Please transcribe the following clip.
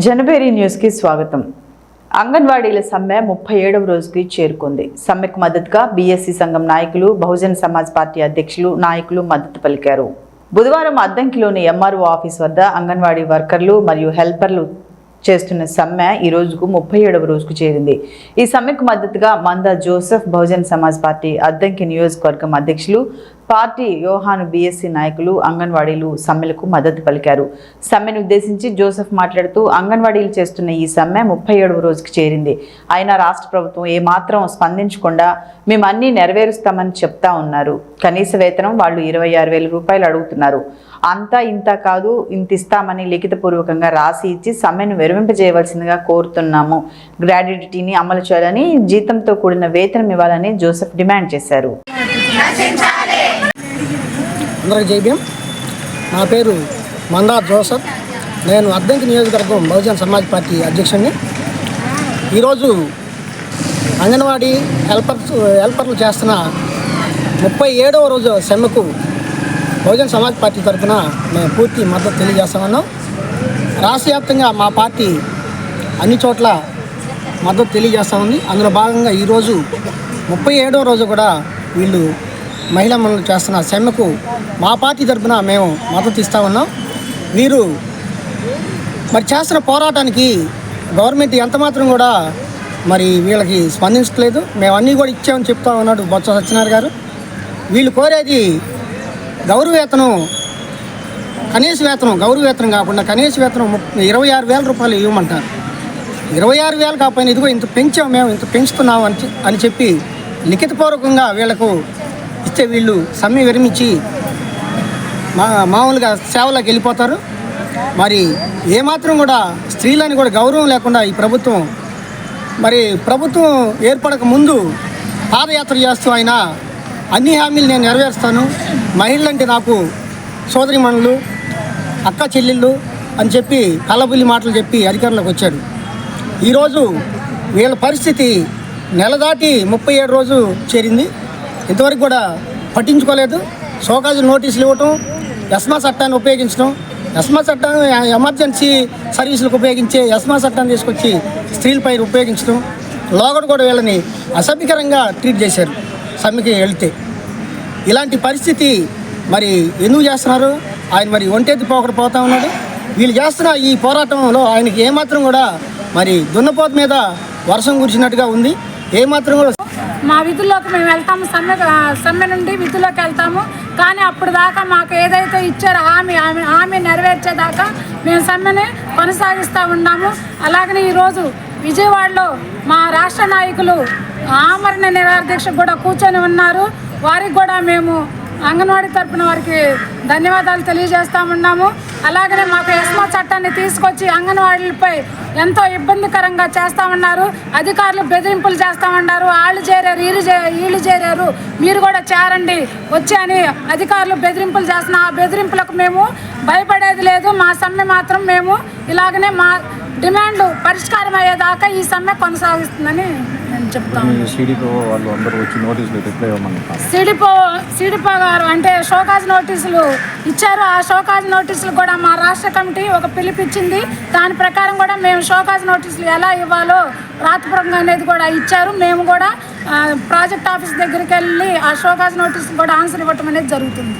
జనబేరి న్యూస్కి స్వాగతం. అంగన్వాడీల సమ్మె ముప్పై ఏడవ రోజుకి చేరుకుంది. సమ్మెకు మద్దతుగా బీఎస్సీ సంఘం నాయకులు బహుజన్ సమాజ్ పార్టీ అధ్యక్షులు నాయకులు మద్దతు పలికారు. బుధవారం అద్దంకిలోని ఎంఆర్ఓ ఆఫీస్ వద్ద అంగన్వాడీ వర్కర్లు మరియు హెల్పర్లు చేస్తున్న సమ్మె ఈ రోజుకు ముప్పై ఏడవ రోజుకు చేరింది. ఈ సమ్మెకు మద్దతుగా మంద జోసెఫ్ బహుజన్ సమాజ్ పార్టీ అద్దంకి నియోజకవర్గం అధ్యక్షులు పార్టీ యోహాను బీఎస్సీ నాయకులు అంగన్వాడీలు సమ్మెలకు మద్దతు పలికారు. సమ్మెను ఉద్దేశించి జోసెఫ్ మాట్లాడుతూ అంగన్వాడీలు చేస్తున్న ఈ సమ్మె ముప్పై ఏడవ రోజుకి చేరింది. అయినా రాష్ట్ర ప్రభుత్వం ఏమాత్రం స్పందించకుండా మేము అన్నీ నెరవేరుస్తామని చెప్తా ఉన్నారు. కనీస వేతనం వాళ్ళు ఇరవై ఆరు వేల రూపాయలు అడుగుతున్నారు. అంతా ఇంత కాదు ఇంత ఇస్తామని లిఖితపూర్వకంగా రాసి ఇచ్చి సమ్మెను విరమింపజేయవలసిందిగా కోరుతున్నాము. గ్రాడ్యుటీని అమలు చేయాలని జీతంతో కూడిన వేతనం ఇవ్వాలని జోసెఫ్ డిమాండ్ చేశారు. అందరికి నా పేరు మందార్ జోసఫ్. నేను అద్దంకి నియోజకవర్గం బహుజన సమాజ్ పార్టీ అధ్యక్షుడిని ఈరోజు అంగన్వాడీ హెల్పర్స్ హెల్పర్లు చేస్తున్న ముప్పై ఏడవ రోజు సమ్మెకు బహుజన్ సమాజ్ పార్టీ తరఫున మేము పూర్తి మద్దతు తెలియజేస్తామన్నాం రాష్ట్ర వ్యాప్తంగా మా పార్టీ అన్ని చోట్ల మద్దతు తెలియజేస్తూ ఉంది. అందులో భాగంగా ఈరోజు ముప్పై ఏడవ రోజు కూడా వీళ్ళు మహిళా మనులు చేస్తున్న సమ్మెకు మా పార్టీ తరఫున మేము మద్దతు ఇస్తూ ఉన్నాం. వీరు మరి చేస్తున్న పోరాటానికి గవర్నమెంట్ ఎంతమాత్రం కూడా మరి వీళ్ళకి స్పందించట్లేదు. మేము అన్నీ కూడా ఇచ్చామని చెప్తా ఉన్నాడు బొత్స సత్యనారాయణ గారు. వీళ్ళు కోరేది గౌరవ వేతనం కనీస వేతనం గౌరవ వేతనం కాకుండా కనీస వేతనం ఇరవై ఆరు వేల రూపాయలు ఇవ్వమంటారు. ఇరవై ఆరు వేలు కాకపోయినా ఇదిగో ఇంత పెంచాం మేము ఇంత పెంచుతున్నాం అని అని చెప్పి లిఖితపూర్వకంగా వీళ్ళకు ఇస్తే వీళ్ళు సమ్మె విరమించి మా మామూలుగా సేవలోకి వెళ్ళిపోతారు. మరి ఏమాత్రం కూడా స్త్రీలని కూడా గౌరవం లేకుండా ఈ ప్రభుత్వం మరి ప్రభుత్వం ఏర్పడక ముందు పాదయాత్ర చేస్తూ ఆయన అన్ని హామీలు నేను నెరవేరుస్తాను. మహిళలంటే నాకు సోదరిమణులు అక్క చెల్లెళ్ళు అని చెప్పి కళ్ళబుల్లి మాటలు చెప్పి అధికారంలోకి వచ్చాడు. ఈరోజు వీళ్ళ పరిస్థితి నెల దాటి ముప్పై ఏడు రోజు చేరింది. ఇంతవరకు కూడా పట్టించుకోలేదు. సోకాజు నోటీసులు ఇవ్వటం ఎస్మా చట్టాన్ని ఉపయోగించడం ఎస్మా చట్టాన్ని ఎమర్జెన్సీ సర్వీసులకు ఉపయోగించే ఎస్మా చట్టాన్ని తీసుకొచ్చి స్త్రీలపై ఉపయోగించడం లోగడ కూడా వీళ్ళని అసభ్యకరంగా ట్రీట్ చేశారు. సమ్మెకి వెళ్తే ఇలాంటి పరిస్థితి మరి ఎందుకు చేస్తున్నారు? ఆయన మరి ఒంటెత్తి పోకడ పోతా ఉన్నాడు. వీళ్ళు చేస్తున్న ఈ పోరాటంలో ఆయనకి ఏమాత్రం కూడా మరి దున్నపోత మీద వర్షం కురిచినట్టుగా ఉంది. ఏమాత్రం కూడా మా విధుల్లోకి మేము వెళ్తాము. సమ్మె సమ్మె నుండి విధుల్లోకి వెళ్తాము. కానీ అప్పుడు దాకా మాకు ఏదైతే ఇచ్చారో హామీ హామీ హామీ నెరవేర్చేదాకా మేము సమ్మెని కొనసాగిస్తూ ఉన్నాము. అలాగనే ఈరోజు విజయవాడలో మా రాష్ట్ర నాయకులు ఆమరణ నిరాదీక్ష కూడా కూర్చొని ఉన్నారు. వారికి కూడా మేము అంగన్వాడీ తరపున వారికి ధన్యవాదాలు తెలియజేస్తా ఉన్నాము. అలాగనే మాకు ఎస్మా చట్టాన్ని తీసుకొచ్చి అంగన్వాడీలపై ఎంతో ఇబ్బందికరంగా చేస్తా ఉన్నారు అధికారులు బెదిరింపులు చేస్తా ఉన్నారు వాళ్ళు చేరారు వీళ్ళు చే వీళ్ళు చేరారు. మీరు కూడా చేరండి వచ్చి అని అధికారులు బెదిరింపులు చేస్తున్న. ఆ బెదిరింపులకు మేము భయపడేది లేదు. మా సమ్మె మాత్రం మేము ఇలాగనే మా డిమాండ్ పరిష్కారం అయ్యేదాకా ఈ సమ్మె కొనసాగిస్తుందని నేను చెప్తాను సిడిపో సిడిపో గారు అంటే షోకాజ్ నోటీసులు ఇచ్చారు. ఆ షోకాజ్ నోటీసులు కూడా మా రాష్ట్ర కమిటీ ఒక పిలిపిచ్చింది దాని ప్రకారం కూడా మేము షోకాజ్ నోటీసులు ఎలా ఇవ్వాలో రాతపూర్వకంగా అనేది కూడా ఇచ్చారు. మేము కూడా ప్రాజెక్ట్ ఆఫీస్ దగ్గరికి వెళ్ళి ఆ షోకాజ్ నోటీసులు కూడా ఆన్సర్ ఇవ్వటం అనేది జరుగుతుంది.